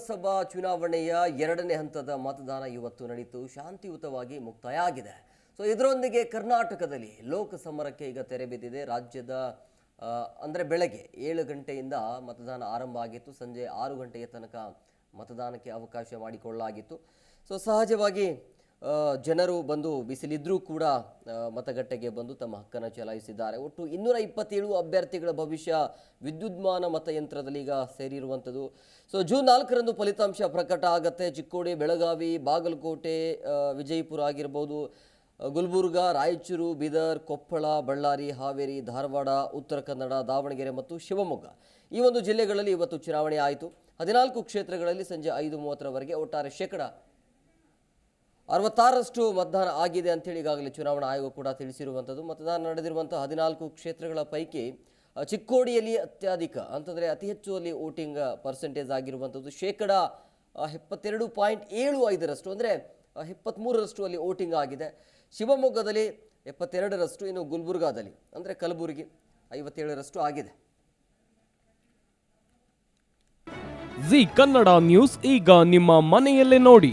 ಲೋಕಸಭಾ ಚುನಾವಣೆಯ ಎರಡನೇ ಹಂತದ ಮತದಾನ ಇವತ್ತು ನಡೆಯಿತು ಶಾಂತಿಯುತವಾಗಿ ಮುಕ್ತಾಯ ಆಗಿದೆ ಸೊ ಇದರೊಂದಿಗೆ ಕರ್ನಾಟಕದಲ್ಲಿ ಲೋಕಸಮರಕ್ಕೆ ಈಗ ತೆರೆ ಬಿದ್ದಿದೆ. ರಾಜ್ಯದ ಅಂದರೆ ಬೆಳಗ್ಗೆ ಏಳು ಗಂಟೆಯಿಂದ ಮತದಾನ ಆರಂಭ ಆಗಿತ್ತು. ಸಂಜೆ ಆರು ಗಂಟೆಯ ತನಕ ಮತದಾನಕ್ಕೆ ಅವಕಾಶ ಮಾಡಿಕೊಳ್ಳಲಾಗಿತ್ತು. ಸೊ ಸಹಜವಾಗಿ ಜನರು ಬಂದು ಬಿಸಿಲಿದ್ರೂ ಕೂಡ ಮತಗಟ್ಟೆಗೆ ಬಂದು ತಮ್ಮ ಹಕ್ಕನ್ನು ಚಲಾಯಿಸಿದ್ದಾರೆ. ಒಟ್ಟು ಇನ್ನೂರ ಇಪ್ಪತ್ತೇಳು ಅಭ್ಯರ್ಥಿಗಳ ಭವಿಷ್ಯ ವಿದ್ಯುನ್ಮಾನ ಮತಯಂತ್ರದಲ್ಲಿ ಈಗ ಸೇರಿರುವಂಥದ್ದು. ಸೊ ಜೂನ್ ನಾಲ್ಕರಂದು ಫಲಿತಾಂಶ ಪ್ರಕಟ ಆಗತ್ತೆ. ಚಿಕ್ಕೋಡಿ, ಬೆಳಗಾವಿ, ಬಾಗಲಕೋಟೆ ವಿಜಯಪುರ ಆಗಿರ್ಬೋದು. ಗುಲ್ಬುರ್ಗ, ರಾಯಚೂರು, ಬೀದರ್, ಕೊಪ್ಪಳ, ಬಳ್ಳಾರಿ, ಹಾವೇರಿ, ಧಾರವಾಡ, ಉತ್ತರ ಕನ್ನಡ, ದಾವಣಗೆರೆ ಮತ್ತು ಶಿವಮೊಗ್ಗ. ಈ ಒಂದು ಜಿಲ್ಲೆಗಳಲ್ಲಿ ಇವತ್ತು ಚುನಾವಣೆ ಆಯಿತು. ಹದಿನಾಲ್ಕು ಕ್ಷೇತ್ರಗಳಲ್ಲಿ ಸಂಜೆ ಐದು ಮೂವತ್ತರವರೆಗೆ ಒಟ್ಟಾರೆ ಶೇಕಡ ಅರವತ್ತಾರರಷ್ಟು ಮತದಾನ ಆಗಿದೆ ಅಂತೇಳಿ ಈಗಾಗಲೇ ಚುನಾವಣಾ ಆಯೋಗ ಕೂಡ ತಿಳಿಸಿರುವಂಥದ್ದು ಮತದಾನ ನಡೆದಿರುವಂಥ ಹದಿನಾಲ್ಕು ಕ್ಷೇತ್ರಗಳ ಪೈಕಿ ಚಿಕ್ಕೋಡಿಯಲ್ಲಿ ಅತ್ಯಧಿಕ, ಅಂತಂದರೆ ಅತಿ ಹೆಚ್ಚು ಅಲ್ಲಿ ವೋಟಿಂಗ್ ಪರ್ಸೆಂಟೇಜ್ ಆಗಿರುವಂಥದ್ದು ಶೇಕಡ ಎಪ್ಪತ್ತೆರಡು ಪಾಯಿಂಟ್ ಏಳು ಐದರಷ್ಟು, ಅಂದರೆ ಎಪ್ಪತ್ತ್ಮೂರರಷ್ಟು ಅಲ್ಲಿ ವೋಟಿಂಗ್ ಆಗಿದೆ. ಶಿವಮೊಗ್ಗದಲ್ಲಿ ಎಪ್ಪತ್ತೆರಡರಷ್ಟು, ಇನ್ನು ಗುಲ್ಬರ್ಗಾದಲ್ಲಿ, ಅಂದರೆ ಕಲಬುರಗಿ ಐವತ್ತೇಳರಷ್ಟು ಆಗಿದೆ. ಜಿ ಕನ್ನಡ ನ್ಯೂಸ್, ಈಗ ನಿಮ್ಮ ಮನೆಯಲ್ಲೇ ನೋಡಿ.